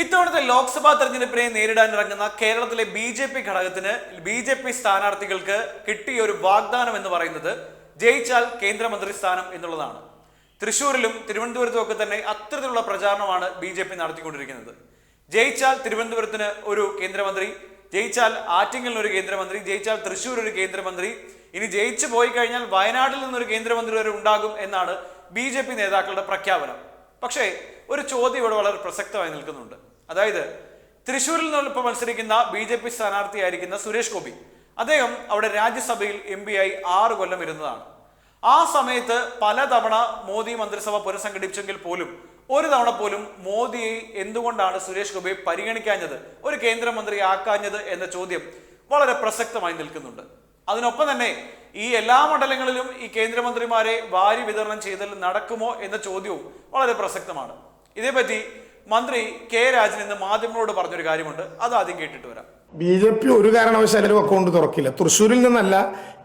ഇത്തവണത്തെ ലോക്സഭാ തെരഞ്ഞെടുപ്പിനെ നേരിടാൻ ഇറങ്ങുന്ന കേരളത്തിലെ ബി ജെ പി ഘടകത്തിന് ബി ജെ പി സ്ഥാനാർത്ഥികൾക്ക് കിട്ടിയ ഒരു വാഗ്ദാനം എന്ന് പറയുന്നത് ജയിച്ചാൽ കേന്ദ്രമന്ത്രി സ്ഥാനം എന്നുള്ളതാണ്. തൃശൂരിലും തിരുവനന്തപുരത്തും ഒക്കെ തന്നെ അത്തരത്തിലുള്ള പ്രചാരണമാണ് ബി ജെ പി നടത്തിക്കൊണ്ടിരിക്കുന്നത്. ജയിച്ചാൽ തിരുവനന്തപുരത്തിന് ഒരു കേന്ദ്രമന്ത്രി ജയിച്ചാൽ ആറ്റിങ്ങലിന് ഒരു കേന്ദ്രമന്ത്രി ജയിച്ചാൽ തൃശ്ശൂർ ഒരു കേന്ദ്രമന്ത്രി ഇനി ജയിച്ചു പോയി കഴിഞ്ഞാൽ വയനാട്ടിൽ നിന്നൊരു കേന്ദ്രമന്ത്രി വരെ ഉണ്ടാകും എന്നാണ് ബി നേതാക്കളുടെ പ്രഖ്യാപനം. പക്ഷേ ഒരു ചോദ്യം ഇവിടെ വളരെ പ്രസക്തമായി നിൽക്കുന്നുണ്ട്. അതായത് തൃശ്ശൂരിൽ നിന്ന് ഇപ്പോൾ മത്സരിക്കുന്ന ബി ജെ പി സ്ഥാനാർത്ഥിയായിരിക്കുന്ന സുരേഷ് ഗോപി. അദ്ദേഹം അവിടെ രാജ്യസഭയിൽ എം പി ആയി ആറ് കൊല്ലം ഇരുന്നതാണ്. ആ സമയത്ത് പലതവണ മോദി മന്ത്രിസഭ പുനഃസംഘടിപ്പിച്ചെങ്കിൽ പോലും ഒരു തവണ പോലും മോദിയെ എന്തുകൊണ്ടാണ് സുരേഷ് ഗോപിയെ പരിഗണിക്കാഞ്ഞത്? ഒരു കേന്ദ്രമന്ത്രി ആക്കാഞ്ഞത് എന്ന ചോദ്യം വളരെ പ്രസക്തമായി നിൽക്കുന്നുണ്ട്. അതിനൊപ്പം തന്നെ ഈ എല്ലാ മണ്ഡലങ്ങളിലും ഈ കേന്ദ്രമന്ത്രിമാരെ വാരി വിതരണം ചെയ്തൽ നടക്കുമോ എന്ന ചോദ്യവും വളരെ പ്രസക്തമാണ്. ഇതേപറ്റി മന്ത്രി കെ രാജൻ ഇന്ന് മാധ്യമങ്ങളോട് പറഞ്ഞൊരു കാര്യമുണ്ട്. അത് ആദ്യം കേട്ടിട്ട് വരാം. ബി ജെ പി ഒരു കാരണവശാലും അക്കൗണ്ട് തുറക്കില്ല. തൃശ്ശൂരിൽ നിന്നല്ല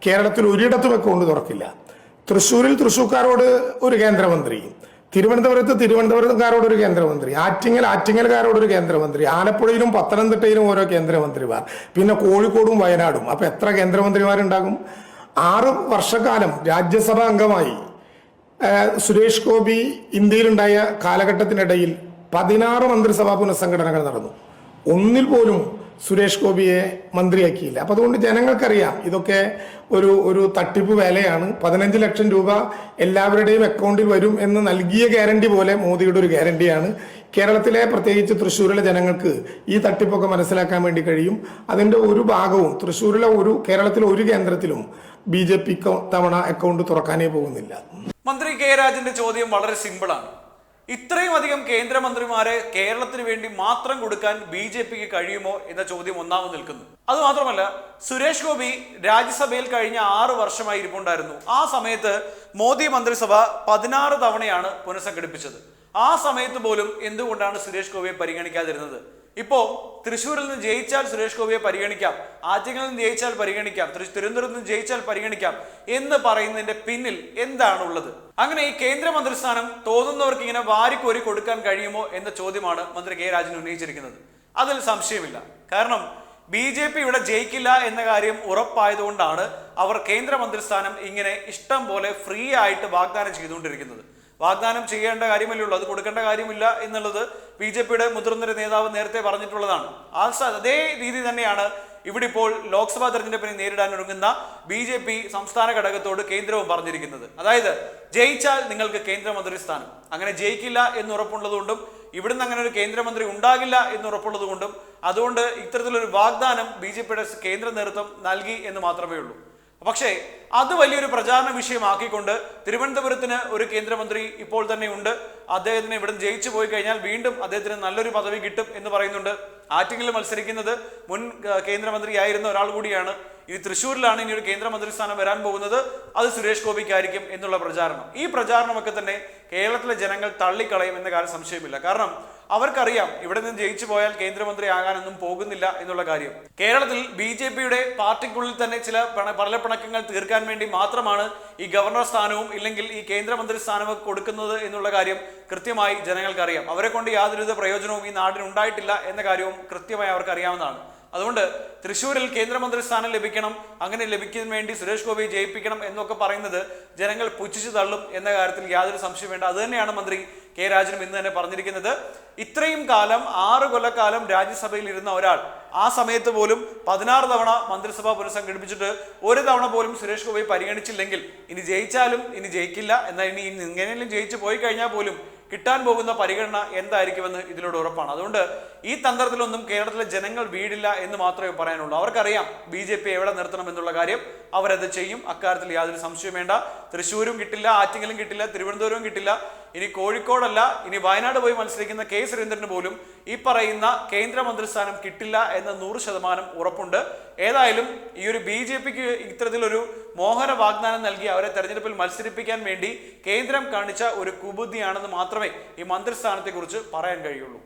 കേരളത്തിൽ ഒരിടത്തും അക്കൗണ്ട് തുറക്കില്ല. തൃശ്ശൂരിൽ തൃശ്ശൂർക്കാരോട് ഒരു കേന്ദ്രമന്ത്രി തിരുവനന്തപുരത്ത് തിരുവനന്തപുരത്തുകാരോട് ഒരു കേന്ദ്രമന്ത്രി ആറ്റിങ്ങൽ ആറ്റിങ്ങൽക്കാരോട് ഒരു കേന്ദ്രമന്ത്രി ആലപ്പുഴയിലും പത്തനംതിട്ടയിലും ഓരോ കേന്ദ്രമന്ത്രിമാർ പിന്നെ കോഴിക്കോടും വയനാടും. അപ്പൊ എത്ര കേന്ദ്രമന്ത്രിമാരുണ്ടാകും? ആറ് വർഷക്കാലം രാജ്യസഭാ അംഗമായി സുരേഷ് ഗോപി ഇന്ത്യയിലുണ്ടായ കാലഘട്ടത്തിനിടയിൽ പതിനാറ് മന്ത്രിസഭാ പുനഃസംഘടനകൾ നടന്നു. ഒന്നിൽ പോലും സുരേഷ് ഗോപിയെ മന്ത്രിയാക്കിയില്ല. അപ്പം അതുകൊണ്ട് ജനങ്ങൾക്കറിയാം ഇതൊക്കെ ഒരു ഒരു തട്ടിപ്പ് വേലയാണ്. പതിനഞ്ച് ലക്ഷം രൂപ എല്ലാവരുടെയും അക്കൗണ്ടിൽ വരും എന്ന് നൽകിയ ഗ്യാരണ്ടി പോലെ മോദിയുടെ ഒരു ഗ്യാരണ്ടിയാണ്. കേരളത്തിലെ പ്രത്യേകിച്ച് തൃശ്ശൂരിലെ ജനങ്ങൾക്ക് ഈ തട്ടിപ്പൊക്കെ മനസ്സിലാക്കാൻ വേണ്ടി കഴിയും. അതിന്റെ ഒരു ഭാഗവും തൃശ്ശൂരിലെ ഒരു കേരളത്തിലെ ഒരു കേന്ദ്രത്തിലും ബി ജെ പി തവണ അക്കൗണ്ട് തുറക്കാനേ പോകുന്നില്ല. മന്ത്രി കെ രാജന്റെ ചോദ്യം വളരെ സിമ്പിളാണ്. ഇത്രയും അധികം കേന്ദ്രമന്ത്രിമാരെ കേരളത്തിന് വേണ്ടി മാത്രം കൊടുക്കാൻ ബി ജെ പിക്ക് കഴിയുമോ എന്ന ചോദ്യം ഒന്നാമത് നിൽക്കുന്നു. അതുമാത്രമല്ല സുരേഷ് ഗോപി രാജ്യസഭയിൽ കഴിഞ്ഞ ആറ് വർഷമായി ഇരിപ്പുണ്ടായിരുന്നു. ആ സമയത്ത് മോദി മന്ത്രിസഭ പതിനാറ് തവണയാണ് പുനഃസംഘടിപ്പിച്ചത്. ആ സമയത്ത് പോലും എന്തുകൊണ്ടാണ് സുരേഷ് ഗോപിയെ പരിഗണിക്കാതിരുന്നത്? ഇപ്പോ തൃശ്ശൂരിൽ നിന്ന് ജയിച്ചാൽ സുരേഷ് ഗോപിയെ പരിഗണിക്കാം. ആറ്റിങ്ങളിൽ നിന്ന് ജയിച്ചാൽ പരിഗണിക്കാം. തിരുവനന്തപുരത്ത് നിന്ന് ജയിച്ചാൽ പരിഗണിക്കാം. എന്ന് പറയുന്നതിന്റെ പിന്നിൽ എന്താണുള്ളത്? അങ്ങനെ ഈ കേന്ദ്രമന്ത്രിസ്ഥാനം തോന്നുന്നവർക്ക് ഇങ്ങനെ വാരിക്കോരി കൊടുക്കാൻ കഴിയുമോ എന്ന ചോദ്യമാണ് മന്ത്രി കെ രാജൻ ഉന്നയിച്ചിരിക്കുന്നത്. അതിൽ സംശയമില്ല. കാരണം ബി ജെ പി ഇവിടെ ജയിക്കില്ല എന്ന കാര്യം ഉറപ്പായതുകൊണ്ടാണ് അവർ കേന്ദ്രമന്ത്രിസ്ഥാനം ഇങ്ങനെ ഇഷ്ടം പോലെ ഫ്രീ ആയിട്ട് വാഗ്ദാനം ചെയ്തുകൊണ്ടിരിക്കുന്നത്. വാഗ്ദാനം ചെയ്യേണ്ട കാര്യമല്ലേ അത് കൊടുക്കേണ്ട കാര്യമില്ല എന്നുള്ളത് ബി ജെ പിയുടെ മുതിർന്നൊരു നേതാവ് നേരത്തെ പറഞ്ഞിട്ടുള്ളതാണ്. ആ അതേ രീതി തന്നെയാണ് ഇവിടെ ഇപ്പോൾ ലോക്സഭാ തെരഞ്ഞെടുപ്പിനെ നേരിടാൻ ഒരുങ്ങുന്ന ബി ജെ പി സംസ്ഥാന ഘടകത്തോട് കേന്ദ്രവും പറഞ്ഞിരിക്കുന്നത്. അതായത് ജയിച്ചാൽ നിങ്ങൾക്ക് കേന്ദ്രമന്ത്രി സ്ഥാനം. അങ്ങനെ ജയിക്കില്ല എന്ന് ഉറപ്പുള്ളതുകൊണ്ടും ഇവിടുന്ന് അങ്ങനെ ഒരു കേന്ദ്രമന്ത്രി ഉണ്ടാകില്ല എന്ന് ഉറപ്പുള്ളതുകൊണ്ടും അതുകൊണ്ട് ഇത്തരത്തിലൊരു വാഗ്ദാനം ബി ജെ പിയുടെ കേന്ദ്ര നേതൃത്വം നൽകി എന്ന് മാത്രമേ ഉള്ളൂ. പക്ഷേ അത് വലിയൊരു പ്രചാരണ വിഷയമാക്കിക്കൊണ്ട് തിരുവനന്തപുരത്തിന് ഒരു കേന്ദ്രമന്ത്രി ഇപ്പോൾ തന്നെ ഉണ്ട്. അദ്ദേഹത്തിന് ഇവിടെ ജയിച്ചു പോയി കഴിഞ്ഞാൽ വീണ്ടും അദ്ദേഹത്തിന് നല്ലൊരു പദവി കിട്ടും എന്ന് പറയുന്നുണ്ട്. ആറ്റിങ്ങിൽ മത്സരിക്കുന്നത് മുൻ കേന്ദ്രമന്ത്രിയായിരുന്ന ഒരാൾ കൂടിയാണ്. ഇനി തൃശ്ശൂരിലാണ് ഇനി ഒരു കേന്ദ്രമന്ത്രി സ്ഥാനം വരാൻ പോകുന്നത്. അത് സുരേഷ് ഗോപിക്കായിരിക്കും എന്നുള്ള പ്രചാരണം. ഈ പ്രചാരണമൊക്കെ തന്നെ കേരളത്തിലെ ജനങ്ങൾ തള്ളിക്കളയും എന്ന കാര്യം സംശയമില്ല. കാരണം അവർക്കറിയാം ഇവിടെ നിന്ന് ജയിച്ചു പോയാൽ കേന്ദ്രമന്ത്രി ആകാനൊന്നും പോകുന്നില്ല എന്നുള്ള കാര്യം. കേരളത്തിൽ ബി ജെ പിയുടെ പാർട്ടിക്കുള്ളിൽ തന്നെ ചില പണ പല പിണക്കങ്ങൾ തീർക്കാൻ വേണ്ടി മാത്രമാണ് ഈ ഗവർണർ സ്ഥാനവും ഇല്ലെങ്കിൽ ഈ കേന്ദ്രമന്ത്രി സ്ഥാനവും കൊടുക്കുന്നത് എന്നുള്ള കാര്യം കൃത്യമായി ജനങ്ങൾക്കറിയാം. അവരെ കൊണ്ട് യാതൊരുവിധ പ്രയോജനവും ഈ നാടിന് ഉണ്ടായിട്ടില്ല എന്ന കാര്യവും കൃത്യമായി അവർക്ക് അറിയാവുന്നതാണ് അതുകൊണ്ട് തൃശ്ശൂരിൽ കേന്ദ്രമന്ത്രി സ്ഥാനം ലഭിക്കണം അങ്ങനെ ലഭിക്കുന്നതിന് വേണ്ടി സുരേഷ് ഗോപിയെ ജയിപ്പിക്കണം എന്നൊക്കെ പറയുന്നത് ജനങ്ങൾ പുച്ഛിച്ചു തള്ളും എന്ന കാര്യത്തിൽ യാതൊരു സംശയം വേണ്ട. അതുതന്നെയാണ് മന്ത്രി കെ രാജനും ഇന്ന് തന്നെ പറഞ്ഞിരിക്കുന്നത് ഇത്രയും കാലം ആറ് കൊല്ലക്കാലം രാജ്യസഭയിൽ ഇരുന്ന ഒരാൾ ആ സമയത്ത് പോലും പതിനാറ് തവണ മന്ത്രിസഭ പുനഃസംഘടിപ്പിച്ചിട്ട് ഒരു തവണ പോലും സുരേഷ് ഗോപി പരിഗണിച്ചില്ലെങ്കിൽ ഇനി ജയിച്ചാലും ഇനി ജയിക്കില്ല എന്നാൽ ഇനി ഇങ്ങനെയെങ്കിലും ജയിച്ചു പോയി കഴിഞ്ഞാൽ പോലും കിട്ടാൻ പോകുന്ന പരിഗണന എന്തായിരിക്കുമെന്ന് ഇതിലൂടെ ഉറപ്പാണ്. അതുകൊണ്ട് ഈ തന്ത്രത്തിലൊന്നും കേരളത്തിലെ ജനങ്ങൾ വീടില്ല എന്ന് മാത്രമേ പറയാനുള്ളൂ. അവർക്കറിയാം ബി ജെ പി എവിടെ നിർത്തണം എന്നുള്ള കാര്യം. അവരത് ചെയ്യും. അക്കാര്യത്തിൽ യാതൊരു സംശയവും വേണ്ട. തൃശ്ശൂരും കിട്ടില്ല ആറ്റിങ്ങലും കിട്ടില്ല തിരുവനന്തപുരവും കിട്ടില്ല. ഇനി കോഴിക്കോടല്ല ഇനി വയനാട് പോയി മത്സരിക്കുന്ന കെ സുരേന്ദ്രന് പോലും ഈ പറയുന്ന കേന്ദ്രമന്ത്രിസ്ഥാനം കിട്ടില്ല എന്ന നൂറ് ശതമാനം ഉറപ്പുണ്ട്. ഏതായാലും ഈ ഒരു ബി ജെ പിക്ക് ഇത്തരത്തിലൊരു മോഹന വാഗ്ദാനം നൽകി അവരെ തെരഞ്ഞെടുപ്പിൽ മത്സരിപ്പിക്കാൻ വേണ്ടി കേന്ദ്രം കാണിച്ച ഒരു കുബുദ്ധിയാണെന്ന് മാത്രമേ ഈ മന്ത്രിസ്ഥാനത്തെക്കുറിച്ച് പറയാൻ കഴിയുള്ളൂ.